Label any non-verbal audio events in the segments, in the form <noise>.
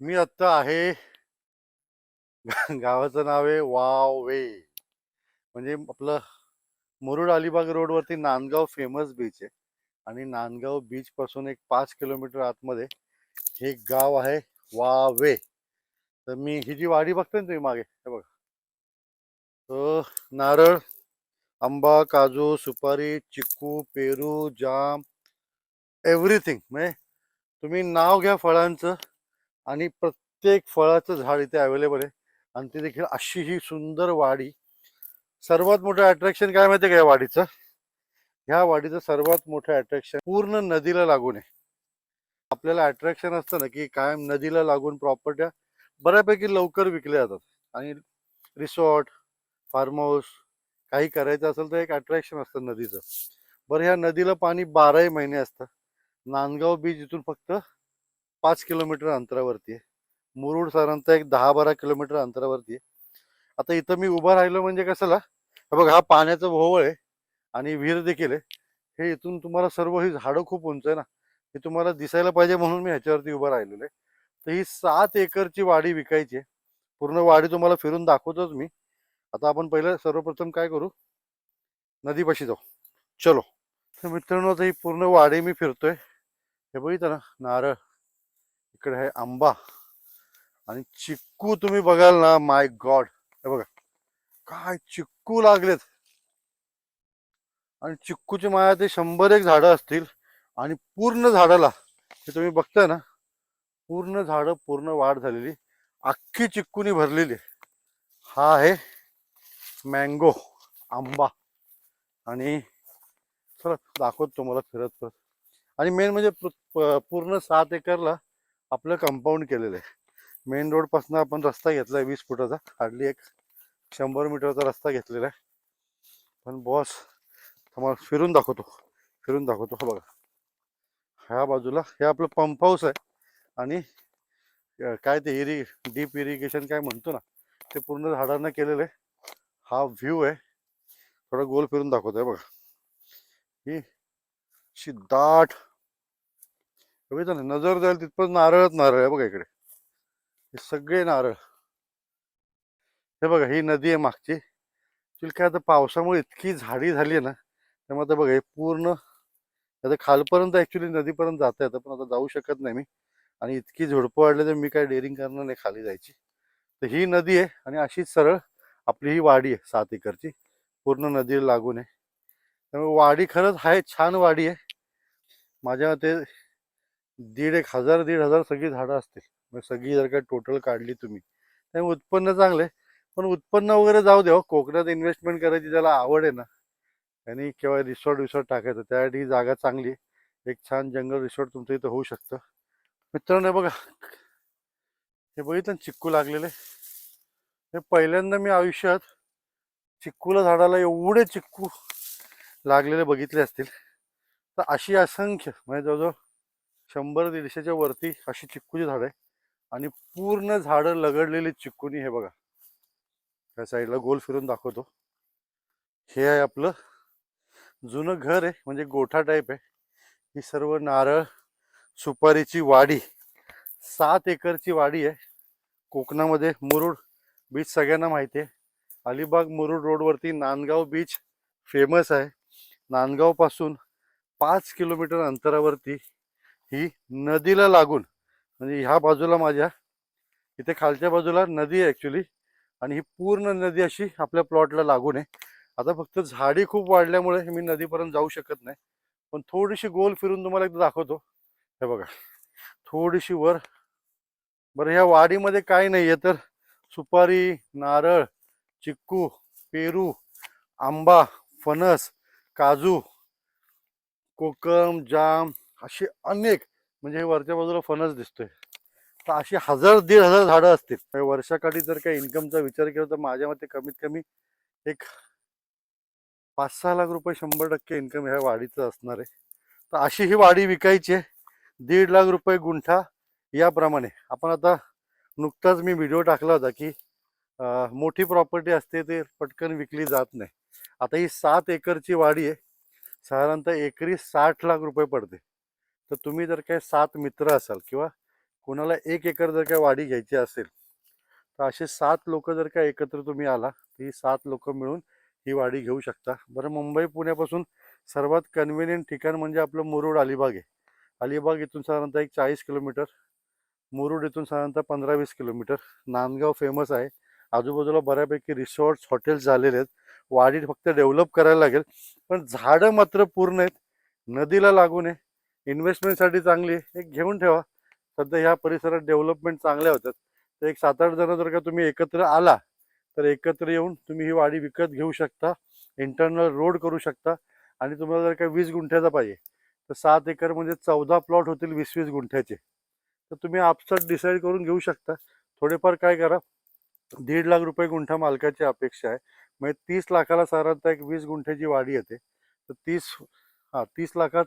मी आत्ता आहे <laughs> गावाचं नाव आहे वावे म्हणजे आपलं मुरुड अलिबाग रोडवरती नांदगाव फेमस बीच आहे. आणि नांदगाव बीच पासून एक पाच किलोमीटर आतमध्ये हे गाव आहे वावे तर मी ही जी वाडी बघते ना तुम्ही मागे हे बघा. तर नारळ आंबा काजू सुपारी चिक्कू पेरू जाम एव्हरीथिंग म्हणजे तुम्ही नाव घ्या फळांचं. आणि प्रत्येक फळाचं झाड इथे अवेलेबल आहे. आणि ती देखील अशी ही सुंदर वाडी. सर्वात मोठं अट्रॅक्शन काय माहिती का या वाडीचं? ह्या वाडीचं सर्वात मोठं अट्रॅक्शन पूर्ण नदीला लागून आहे. आपल्याला अट्रॅक्शन असतं ना की कायम नदीला लागून प्रॉपर्ट्या बऱ्यापैकी लवकर विकल्या जातात. आणि रिसॉर्ट फार्म हाऊस काही करायचं असेल तर एक अट्रॅक्शन असतं नदीचं. बरं ह्या नदीला पाणी बाराही महिने असतं. नांदगाव बीच इथून फक्त पाच किलोमीटर अंतरावरती आहे. मुरुड साधारणतः एक दहा बारा किलोमीटर अंतरावरती आहे. आता इथं मी उभा राहिलो म्हणजे कशाला? बघ हा पाण्याचा भोवळ आहे आणि विहीर देखील आहे. हे इथून तुम्हाला सर्व ही झाडं खूप उंच आहे ना हे तुम्हाला दिसायला पाहिजे म्हणून मी ह्याच्यावरती उभं राहिलेलो आहे. तर ही सात एकरची वाडी विकायची आहे. पूर्ण वाडी तुम्हाला फिरून दाखवतोच मी. आता आपण पहिलं सर्वप्रथम काय करू? नदीपाशी जाऊ. चलो. तर मित्रांनो आता ही पूर्ण वाडी मी फिरतोय. हे बघितलं ना नारळ. इकडे आहे आंबा. आणि चिक्कू तुम्ही बघाल ना माय गॉड हे बघा काय चिक्कू लागलेत. आणि चिक्कूची माया ते शंभर एक झाडं असतील आणि पूर्ण झाडाला हे तुम्ही बघताय ना पूर्ण झाडं पूर्ण वाढ झालेली. अख्खी चिक्कूनी भरलेली आहे. हा आहे मँगो आंबा. आणि चला दाखवतो तुम्हाला फिरत फिरत. आणि मेन म्हणजे पूर्ण सात एकरला आपलं कंपाऊंड केलेलं आहे. मेन रोडपासून आपण रस्ता घेतला आहे वीस फुटाचा. हार्डली एक शंभर मीटरचा रस्ता घेतलेला आहे. पण बॉस तुम्हाला फिरून दाखवतो. फिरून दाखवतो. हा बघा. ह्या बाजूला हे आपलं पंप हाऊस आहे. आणि काय ते इरि डीप इरिगेशन काय म्हणतो ना ते पूर्ण झाडांना केलेलं आहे. हा व्ह्यू आहे. थोडा गोल फिरून दाखवतोय बघा. ही अशी दाट बघितलं ना नजर जाईल तिथपर्यंत नारळच नारळ आहे बघा इकडे. हे सगळे नारळ. हे बघा ही नदी आहे मागची. ऍक्च्युली काय आता पावसामुळे इतकी झाडी झाली आहे ना त्यामुळे आता बघा हे पूर्ण आता खालपर्यंत ऍक्च्युली नदीपर्यंत जाता येतं पण आता जाऊ शकत नाही मी. आणि इतकी झुडपं वाढली तर मी काय डेअरिंग करणार नाही खाली जायची. तर ही नदी आहे आणि अशीच सरळ आपली ही वाडी आहे सात एकरची. पूर्ण नदीला लागून आहे. त्यामुळे वाडी खरंच आहे छान वाडी आहे. माझ्या मते दीड एक हजार दीड हजार सगळी झाडं असतील. मग सगळी जर का टोटल काढली तुम्ही त्यामुळे उत्पन्न चांगलं आहे. पण उत्पन्न वगैरे जाऊ द्या हो, कोकणात इन्व्हेस्टमेंट करायची ज्याला आवड आहे ना त्यांनी केव्हा रिसॉर्ट विसॉर्ट टाकायचं त्यासाठी जागा चांगली आहे. एक छान जंगल रिसॉर्ट तुमचं इथं होऊ शकतं. मित्रांनो बघा हे बघितलं ना चिक्कू लागलेले. हे पहिल्यांदा मी आयुष्यात चिक्कूला झाडाला एवढे चिक्कू लागलेले बघितले असतील. तर अशी असंख्य म्हणजे जवळजवळ शंभर दीडशेच्या वरती अशी चिक्कूची झाड आहे. आणि पूर्ण झाडं लगडलेली चिक्कूनी हे बघा. ह्या साईडला गोल फिरून दाखवतो. हे आहे आपलं जुनं घर आहे म्हणजे गोठा टाईप आहे. ही सर्व नारळ सुपारीची वाडी सात एकरची वाडी आहे. कोकणामध्ये मुरुड बीच सगळ्यांना माहिती आहे. अलिबाग मुरुड रोडवरती नांदगाव बीच फेमस आहे. नांदगावपासून पाच किलोमीटर अंतरावरती ही नदीला लागून म्हणजे ह्या बाजूला माझ्या इथे खालच्या बाजूला नदी आहे ॲक्च्युली आणि ही पूर्ण नदी अशी आपल्या प्लॉटला लागून आहे. आता फक्त झाडी खूप वाढल्यामुळे मी नदीपर्यंत जाऊ शकत नाही. पण थोडीशी गोल फिरून तुम्हाला एकदा दाखवतो. हे बघा थोडीशी वर. बरं ह्या वाडीमध्ये काय नाही आहे तर सुपारी नारळ चिक्कू पेरू आंबा फणस काजू कोकम जाम असे अनेक म्हणजे हे वरच्या बाजूला फणस दिसतोय. तर अशी हजार दीड हजार झाडं असतील. वर्षाकाठी जर काही इन्कमचा विचार केला तर माझ्या मते कमीत कमी एक पाच सहा लाख रुपये शंभर टक्के इन्कम ह्या वाडीचं असणार आहे. तर अशी ही वाडी विकायची आहे. दीड लाख रुपये गुंठा याप्रमाणे. आपण आता नुकताच मी व्हिडिओ टाकला होता की आ, मोठी प्रॉपर्टी असते ते पटकन विकली जात नाही. आता ही सात एकरची वाडी आहे. साधारणतः एकरी साठ लाख रुपये पडते. तर तुम्ही जर काही सात मित्र असाल किंवा कोणाला एक एकर जर काय वाडी घ्यायची असेल तर असे सात लोक जर का एकत्र तुम्ही आला तर ही सात लोक मिळून ही वाडी घेऊ शकता. बरं मुंबई पुण्यापासून सर्वात कन्व्हिनियंट ठिकाण म्हणजे आपलं मुरुड अलिबाग आहे. अलिबाग इथून साधारणतः एक चाळीस किलोमीटर मुरुड इथून साधारणतः पंधरा वीस किलोमीटर. नांदगाव फेमस आहे. आजूबाजूला बऱ्यापैकी रिसॉर्ट्स हॉटेल्स झालेले आहेत. वाडी फक्त डेव्हलप करायला लागेल. पण झाडं मात्र पूर्ण आहेत. नदीला लागून आहे इन्व्हेस्टमेंटसाठी चांगली एक घेऊन ठेवा. सध्या ह्या परिसरात डेव्हलपमेंट चांगल्या होतात तर एक सात आठ जण जर का तुम्ही एकत्र आला तर एकत्र येऊन तुम्ही ही वाडी विकत घेऊ शकता. इंटरनल रोड करू शकता. आणि तुम्हाला जर का वीस गुंठ्याचा पाहिजे तर सात एकर म्हणजे चौदा प्लॉट होतील वीस वीस गुंठ्याचे. तर तुम्ही आपसात डिसाईड करून घेऊ शकता. थोडेफार काय करा दीड लाख रुपये गुंठा मालकाची अपेक्षा आहे. म्हणजे तीस लाखाला साधारणतः एक वीस गुंठ्याची वाडी येते. तर तीस हां तीस लाखात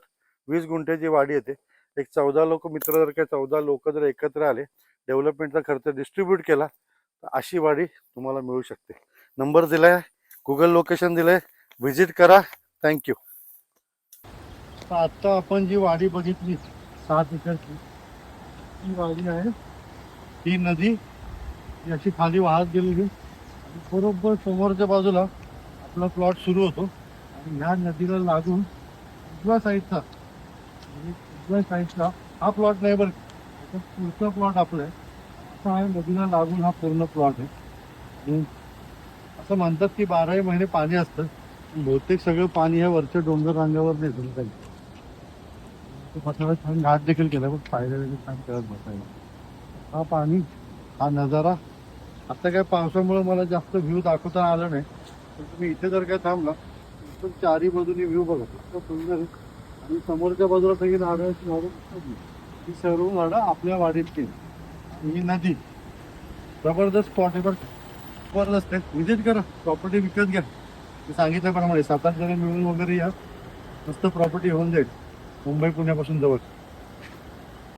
वीस गुंठ्याची वाढी येते एक चौदा लोक मित्र जर काय चौदा लोक जर एकत्र आले डेव्हलपमेंटचा खर्च डिस्ट्रीब्यूट केला तर अशी वाढी तुम्हाला मिळू शकते. नंबर दिलाय गुगल लोकेशन दिलंय व्हिजिट करा थँक्यू आता आपण जी वाडी बघितली सात एकरची ही वाडी आहे ही नदी याची अशी खाली वाहत गेलेली. आणि बरोबर समोरच्या बाजूला आपला प्लॉट सुरू होतो. आणि ह्या नदीला लागून उजव्या साईडचा म्हणजे उजव्या हा प्लॉट नाही बरं का. पुढचा प्लॉट आपला आहे. असा आहे नदीला लागून हा पूर्ण प्लॉट आहे. असं म्हणतात की बाराही महिने पाणी असतं. बहुतेक सगळं पाणी ह्या वरच्या डोंगर रांगावर नेसून जाईल. तो छान घाट देखील केला पण फायदा देखील छान करत बसायला. हा पाणी हा नजारा. आता काय पावसामुळे मला जास्त व्ह्यू दाखवता आला नाही. पण तुम्ही इथे जर काय थांबला तर चारी बाजूनी व्ह्यू बघा. इतकं सुंदर आहे समोरच्या बाजूला सगळी नारळाची झाडं दिसतात ना. ही सर्व झाडं आपल्या वाडीतली आहेत. ही नदी. जबरदस्त स्पॉट आहे बरं का. जबरदस्त आहे विजिट करा. प्रॉपर्टी विकत घ्या. मी सांगितल्याप्रमाणे सात आठ जण मिळून वगैरे या. मस्त प्रॉपर्टी होऊन जाईल. मुंबई पुण्यापासून जवळ.